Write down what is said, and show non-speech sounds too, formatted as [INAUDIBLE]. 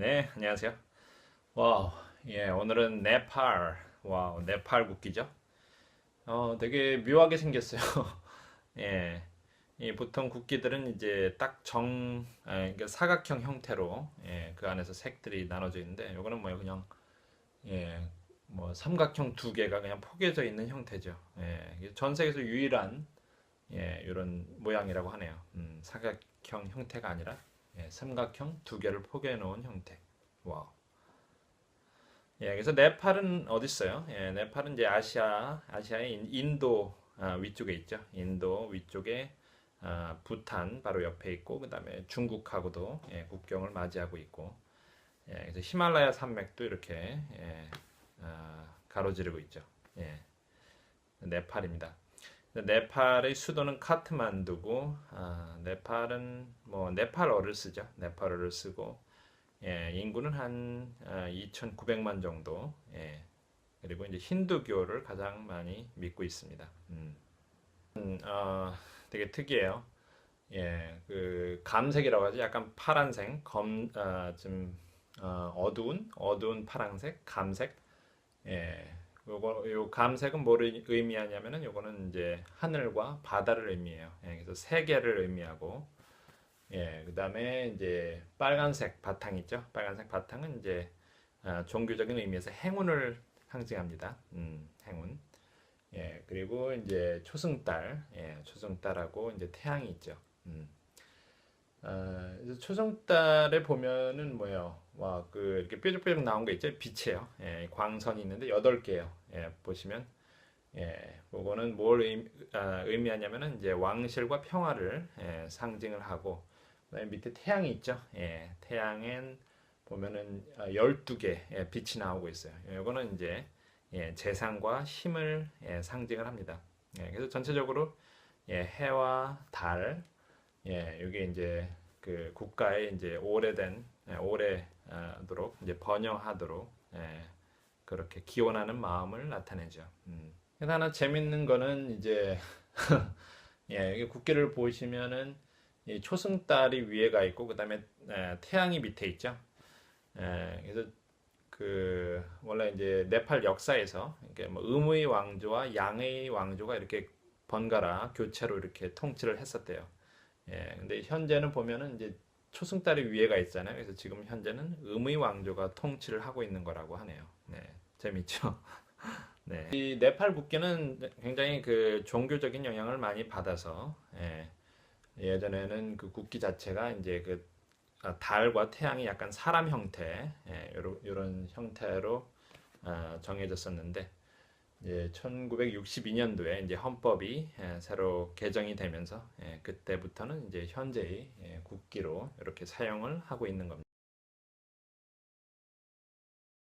네, 안녕하세요. 와우, 예, 오늘은 네팔, 와우, 네팔 국기죠. 어, 되게 묘하게 생겼어요. [LAUGHS] 예, 이 보통 국기들은 이제 딱 정, 아, 그러니까 사각형 형태로, 예, 그 안에서 색들이 나눠져 있는데, 요거는 뭐예요, 그냥, 예, 뭐 삼각형 두 개가 그냥 포개져 있는 형태죠. 예, 전 세계에서 유일한, 예, 이런 모양이라고 하네요. 음, 사각형 형태가 아니라, 예, 삼각형 두 개를 포개해 놓은 형태. 와우. 예, 그래서 네팔은 어디 있어요? 예, 네팔은 이제 아시아, 아시아의 인- 인도 아, 위쪽에 있죠. 인도 위쪽에 아, 부탄 바로 옆에 있고, 그다음에 중국하고도 예, 국경을 맞이하고 있고, 예, 그래서 히말라야 산맥도 이렇게 예, 아, 가로지르고 있죠. 예, 네팔입니다. 네팔의 수도는 카트만두고, 아, 네팔은 뭐 네팔어를 쓰죠. 네팔어를 쓰고, 예, 인구는 한 2,900만 정도. 예, 그리고 이제 힌두교를 가장 많이 믿고 있습니다. 음, 음, 어, 되게 특이해요. 예, 그 감색이라고 하죠. 약간 파란색, 검, 아, 좀 어, 어두운, 어두운 파란색, 감색. 예, 요거 요 감색은 뭐를 의미하냐면은 요거는 이제 하늘과 바다를 의미해요. 예, 그래서 세계를 의미하고. 예, 그다음에 이제 빨간색 바탕 있죠. 빨간색 바탕은 이제 아, 종교적인 의미에서 행운을 상징합니다. 음, 행운. 예, 그리고 이제 초승달, 예, 초승달하고 이제 태양이 있죠. 음. 아, 그래서 초승달에 보면은 뭐예요? 와, 그 이렇게 뾰족뾰족 나온 거 있죠? 빛이에요. 예, 광선이 있는데 여덟 개요. 예, 보시면 예, 그거는 뭘 의미, 아, 의미하냐면은 이제 왕실과 평화를 예, 상징을 하고 그다음에 밑에 태양이 있죠. 예, 태양엔 보면은 아, 12개 예, 빛이 나오고 있어요. 이거는 이제 예, 재상과 힘을 예, 상징을 합니다. 예, 그래서 전체적으로 예, 해와 달, 예, 이게 이제 그 국가의 이제 오래된 예, 오래도록 이제 번영하도록 예, 그렇게 기원하는 마음을 나타내죠. 음. 하나 재밌는 거는 이제 [LAUGHS] 예, 이게 국기를 보시면은 이 초승달이 위에 가 있고 그다음에 에, 태양이 밑에 있죠. 에, 그래서 그 원래 이제 네팔 역사에서 이렇게 뭐 음의 왕조와 양의 왕조가 이렇게 번갈아 교체로 이렇게 통치를 했었대요. 예, 근데 현재는 보면은 이제 초승달이 위에 가 있잖아요. 그래서 지금 현재는 음의 왕조가 통치를 하고 있는 거라고 하네요. 네, 재밌죠? [LAUGHS] 네. 이 네팔 국기는 굉장히 그 종교적인 영향을 많이 받아서 예, 예전에는 그 국기 자체가 이제 그 아, 달과 태양이 약간 사람 형태, 예, 요런, 요런 형태로 아, 정해졌었는데, 이제 1962년도에 이제 헌법이 예, 새로 개정이 되면서 예, 그때부터는 이제 현재의 예, 국기로 이렇게 사용을 하고 있는 겁니다.